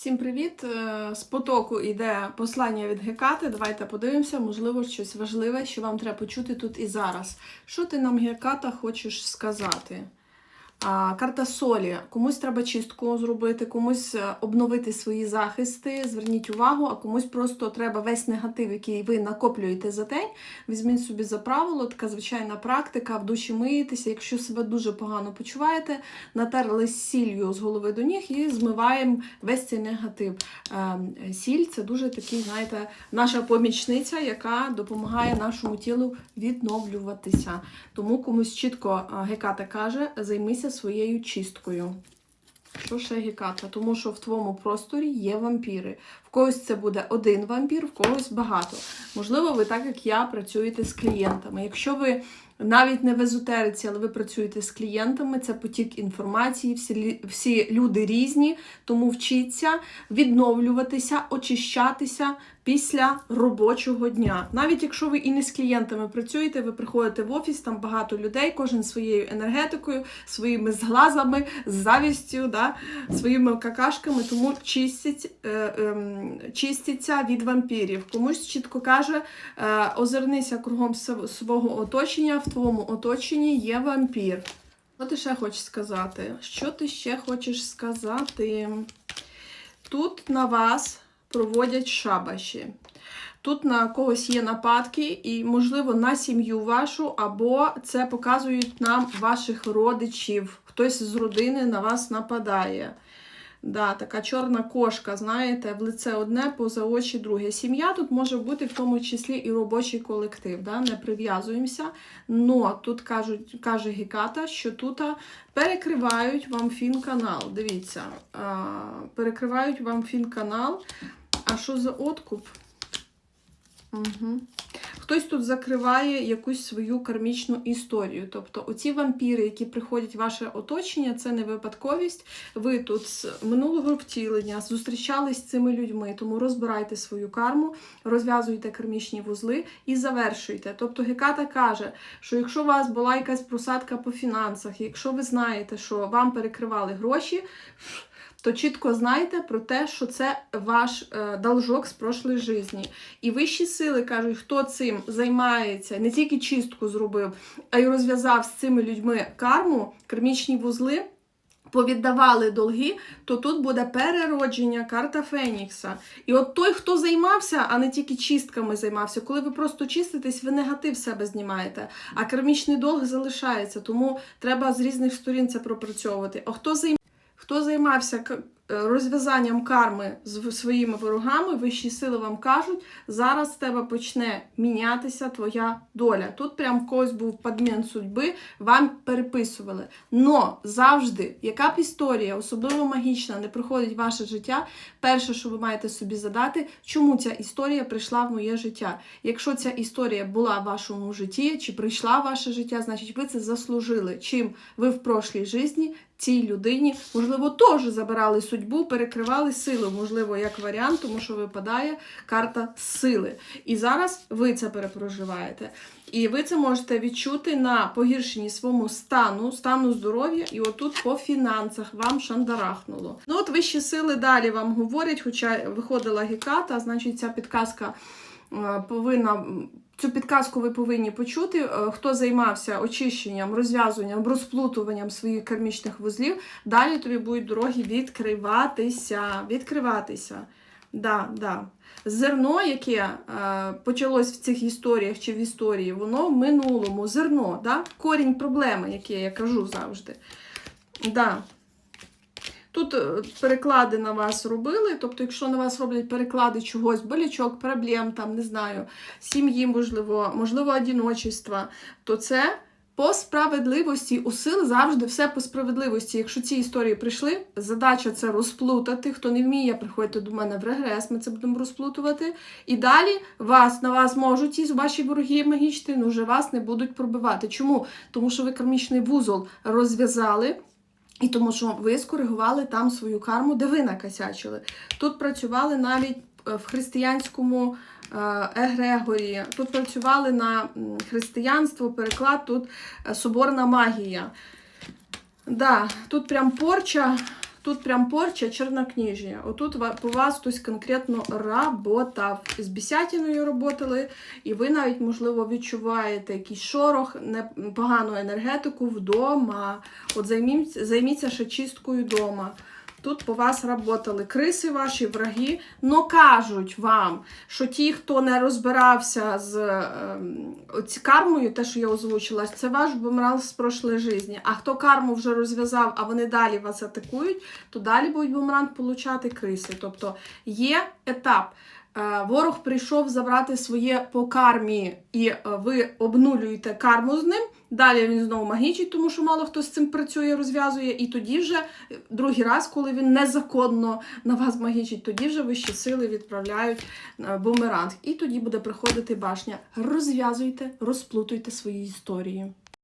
Всім привіт! Е, З потоку йде послання від Гекати. Давайте подивимося, можливо, щось важливе, що вам треба почути тут і зараз. Що ти нам, Геката, хочеш сказати? Карта солі. Комусь треба чистку зробити, комусь е, обновити свої захисти. Зверніть увагу, а комусь просто треба весь негатив, який ви накоплюєте за день. Візьміть собі за правило, така звичайна практика, в душі миєтеся. Якщо себе дуже погано почуваєте, натерли сіллю з голови до ніг і змиваємо весь цей негатив. Ем, Сіль це дуже такий, знаєте, наша помічниця, яка допомагає нашому тілу відновлюватися. Тому комусь чітко е, Геката каже, займися своєю чисткою. Що ще гіката? Тому що в твоєму просторі є вампіри. В когось це буде один вампір, в когось багато. Можливо, ви так як я працюєте з клієнтами. Якщо ви навіть не в езотериці, але ви працюєте з клієнтами, це потік інформації, всі, всі люди різні, тому вчіться відновлюватися, очищатися після робочого дня. Навіть якщо ви і не з клієнтами працюєте, ви приходите в офіс, там багато людей, кожен своєю енергетикою, своїми зглазами, з завістю, да, своїми какашками, тому чистять, е, ем, чистяться від вампірів. Комусь чітко каже, е, озирнися кругом свого оточення, в твоєму оточенні є вампір. Що ти ще хочеш сказати? Що ти ще хочеш сказати? Тут на вас проводять шабаші. Тут на когось є нападки, і, можливо, на сім'ю вашу, або це показують нам ваших родичів. Хтось з родини на вас нападає. Да, така чорна кошка, знаєте, в лице одне, поза очі друге. Сім'я тут може бути в тому числі і робочий колектив. Да? Не прив'язуємося. Но тут кажуть, каже Геката, що тут перекривають вам фін-канал. Дивіться, а, перекривають вам фін-канал. А що за откуп? Угу. Хтось тут закриває якусь свою кармічну історію. Тобто, оці вампіри, які приходять в ваше оточення, це не випадковість. Ви тут з минулого втілення зустрічались з цими людьми, тому розбирайте свою карму, розв'язуйте кармічні вузли і завершуйте. Тобто Геката каже, що якщо у вас була якась просадка по фінансах, якщо ви знаєте, що вам перекривали гроші, то чітко знайте про те, що це ваш е, должок з прошлої житті. І вищі сили кажуть, хто цим займається, не тільки чистку зробив, а й розв'язав з цими людьми карму, кармічні вузли. Повіддавали долги, то тут буде переродження карта Фенікса. І от той, хто займався, а не тільки чистками займався, коли ви просто чиститесь, ви негатив себе знімаєте, а кармічний долг залишається. Тому треба з різних сторін це пропрацьовувати. А хто займався? Хто займався розв'язанням карми з своїми ворогами, вищі сили вам кажуть, зараз в тебе почне мінятися твоя доля. Тут прям когось був подмін судьби, вам переписували. Но завжди, яка б історія, особливо магічна, не приходить в ваше життя, перше, що ви маєте собі задати, чому ця історія прийшла в моє життя. Якщо ця історія була в вашому житті, чи прийшла в ваше життя, значить ви це заслужили. Чим ви в прошлій житті цій людині, можливо, теж забирали судьбу, перекривали сили, можливо, як варіант, тому що випадає карта сили. І зараз ви це перепроживаєте. І ви це можете відчути на погіршенні своєму стану, стану здоров'я, і отут по фінансах вам шандарахнуло. Ну от вищі сили далі вам говорять, хоча виходила гіката, значить ця підказка повинна. Цю підказку ви повинні почути. Е, Хто займався очищенням, розв'язуванням, розплутуванням своїх кармічних вузлів, далі тобі будуть дороги відкриватися. Відкриватися. Да, да. Зерно, яке е, почалось в цих історіях чи в історії, воно в минулому. Зерно, да? корінь проблеми, яке я кажу завжди. Да. Тут е, переклади на вас робили, тобто, якщо на вас роблять переклади чогось, болячок, проблем, там, не знаю, сім'ї, можливо, можливо, одіночества, то це по справедливості. У сил завжди все по справедливості. Якщо ці історії прийшли, задача це розплутати. Хто не вміє, приходьте до мене в регрес, ми це будемо розплутувати. І далі вас на вас можуть і ваші вороги магічні, але вже вас не будуть пробивати. Чому? Тому що ви кармічний вузол розв'язали. І тому що ви скоригували там свою карму, де ви накосячили. Тут працювали навіть е, в християнському е, егрегорі, тут працювали на християнство, переклад, тут е, соборна магія. Да, тут прям порча, Тут прям порча чернокнижія. Отут по вас хтось конкретно работав. З бісятіною роботили, і ви навіть, можливо, відчуваєте якийсь шорох, непогану енергетику вдома. От займіться, займіться ще чисткою вдома. Тут по вас работали криси, ваші враги, но кажуть вам, що ті, хто не розбирався з е, кармою, те, що я озвучила, це ваш бумеранг з прошлої житті. А хто карму вже розв'язав, а вони далі вас атакують, то далі будуть бумеранг получати криси. Тобто є етап. Е, Ворог прийшов забрати своє по кармі, і е, ви обнулюєте карму з ним. Далі він знову магічить, тому що мало хто з цим працює, розв'язує. І тоді вже е, другий раз, коли він незаконно на вас магічить, тоді вже вищі сили відправляють бумеранг. І тоді буде приходити башня. Розв'язуйте, розплутуйте свої історії.